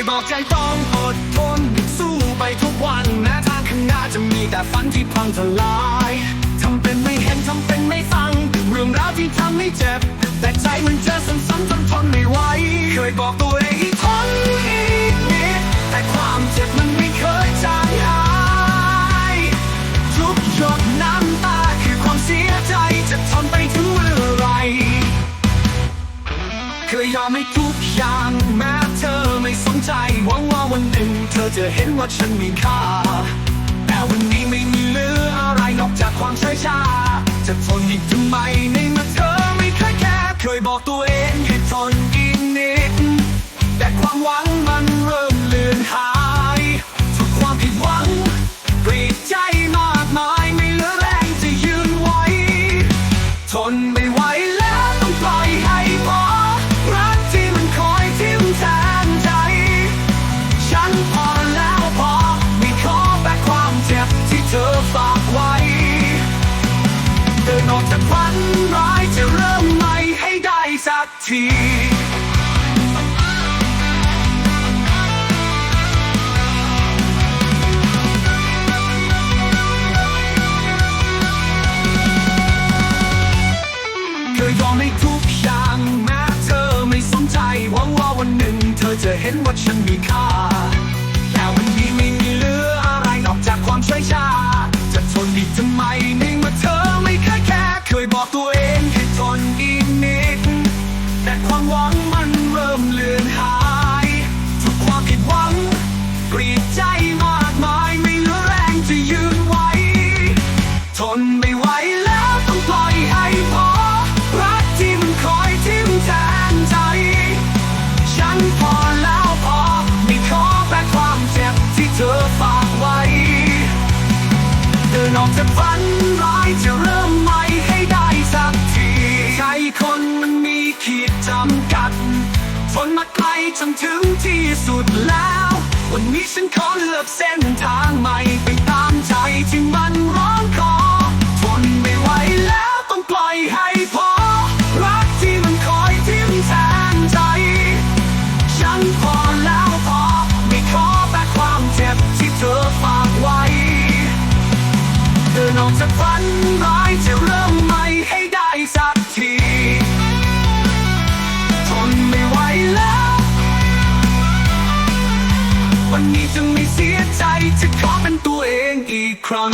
ยบอกใจต้องอดทน สู้ไปทุกวัน แม้ทางข้างหน้าจะมีแต่ฝันที่พังทลายทำเป็นไม่เห็นทำเป็นไม่ฟัง เรื่องราวที่ทำให้เจ็บ แต่ใจมันเจอซ้ำๆจนทนไม่ไหวเคยบอกตัวเองให้ทนอีกนิดแต่ความเจ็บมันไม่เคยจางหายทุกหยดน้ำตาคือความเสียใจจะทนไปถึงเมื่อไรเคยยอมให้ทุกอย่าง ไม่สนใจหวังว่าวันหนึ่ง เธอจะเห็นว่าฉันมีค่า แต่วันนี้ไม่มีเหลืออะไรนอกจากความช้ยชา จะทนอีกทำไมในเมื่อเธอไม่เคยแค่เคยบอกตัว ทีเคยยอมให้ทุกอย่างแม้เธอไม่สนใจหวังว่าวันหนึ่งเธอจะเห็นว่าฉันมีค่า ทนไม่ไหวแล้วต้องปล่อยให้พอ รักที่มันคอยทิ่มแทงใจ ฉันพอแล้วพอ ไม่ขอแบกความเจ็บที่เธอฝากไว้เดินออกจากฝันร้ายจะเริ่มใหม่ให้ได้สักทีใจคนมันมีขีดจำกัดทนมาไกลจนถึงที่สุดแล้ว วันนี้ฉันขอเลือกเส้นทางใหม่ วันนี้จะไม่เสียใจจะขอเป็นตัวเองอีกครั้ง